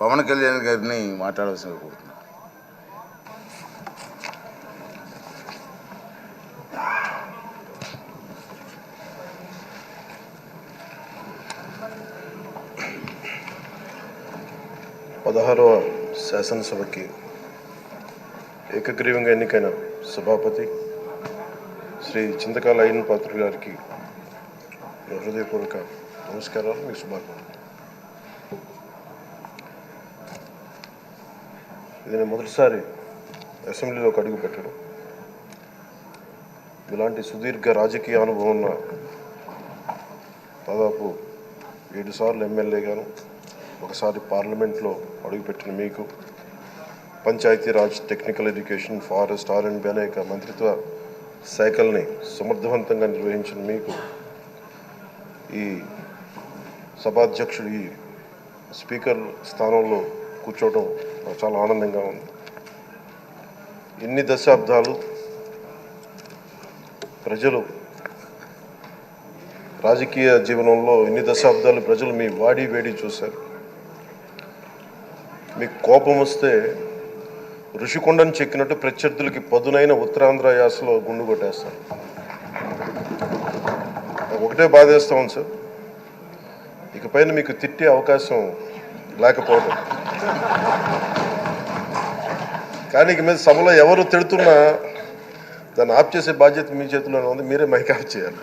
పవన్ కళ్యాణ్ గారిని మాట్లాడవలసిన కోరుతున్నాను పదహారవ శాసనసభకి ఏకగ్రీవంగా ఎన్నికైన సభాపతి శ్రీ చింతకాల అయిన పాత్ర గారికి హృదయపూర్వక నమస్కారాలు. మీకు శుభాకాంక్షలు. నేను మొదటిసారి అసెంబ్లీలోకి అడుగు పెట్టడం. ఇలాంటి సుదీర్ఘ రాజకీయ అనుభవం ఉన్న దాదాపు ఏడు సార్లు ఎమ్మెల్యేగాను ఒకసారి పార్లమెంట్లో అడుగుపెట్టిన మీకు Panchayati Raj technical education forest R and B అనేక మంత్రిత్వ శాఖల్ని సమర్థవంతంగా నిర్వహించిన మీకు ఈ సభాధ్యక్షుడు ఈ స్పీకర్ స్థానంలో కూర్చోవడం చాలా ఆనందంగా ఉంది. ఇన్ని దశాబ్దాలు ప్రజలు రాజకీయ జీవనంలో ఇన్ని దశాబ్దాలు ప్రజలు మీ వాడి వేడి చూశారు? మీకు కోపం వస్తే ఋషికొండను చెక్కినట్టు ప్రత్యర్థులకి పదునైన ఉత్తరాంధ్ర యాసలో గుండు కొట్టేస్తారు. ఒకటే బాధేస్తాం సార్. ఇకపైన మీకు తిట్టే అవకాశం లేకపోవడం కానీ ఇక మీద సభలో ఎవరు తిడుతున్నా దాన్ని ఆఫ్ చేసే బాధ్యత మీ చేతిలోనే ఉంది మీరే మైక్ ఆఫ్ చేయాలి.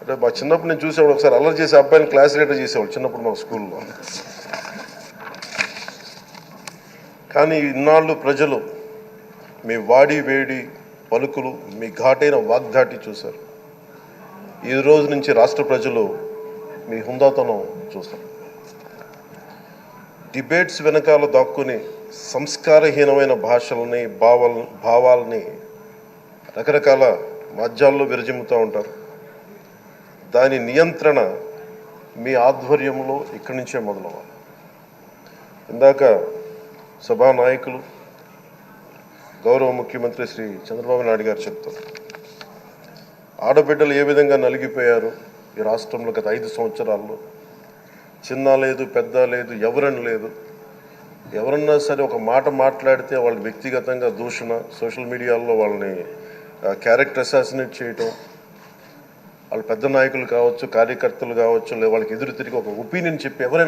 అంటే మా చిన్నప్పుడు నేను చూసేవాడు ఒకసారి అల్లరి చేసే అబ్బాయిని క్లాస్ లీడర్ చేసేవాడు చిన్నప్పుడు మా స్కూల్లో. కానీ ఇన్నాళ్ళు ప్రజలు మీ వాడి వేడి పలుకులు మీ ఘాటైన వాగ్దాటి చూశారు. ఈ రోజు నుంచి రాష్ట్ర ప్రజలు మీ హుందాతనం చూస్తాం. డిబేట్స్ వెనకాల దాక్కుని సంస్కారహీనమైన భాషలని భావాల భావాల్ని రకరకాల మాధ్యాల్లో విరజిమ్ముతూ ఉంటారు. దాని నియంత్రణ మీ ఆధ్వర్యంలో ఇక్కడి నుంచే మొదలవ్వాలి. ఇందాక సభా నాయకులు గౌరవ ముఖ్యమంత్రి శ్రీ చంద్రబాబు నాయుడు గారు చెప్తారు. ఆడబిడ్డలు ఏ విధంగా నలిగిపోయారు? ఈ రాష్ట్రంలో గత ఐదు సంవత్సరాల్లో చిన్న లేదు పెద్ద లేదు ఎవరని లేదు. ఎవరన్నా సరే ఒక మాట మాట్లాడితే వాళ్ళు వ్యక్తిగతంగా దూషణ సోషల్ మీడియాలో వాళ్ళని క్యారెక్టర్ అసాసినేట్ చేయటం వాళ్ళు పెద్ద నాయకులు కావచ్చు కార్యకర్తలు కావచ్చు లేదా వాళ్ళకి ఎదురు తిరిగి ఒక ఒపీనియన్ చెప్పి ఎవరైనా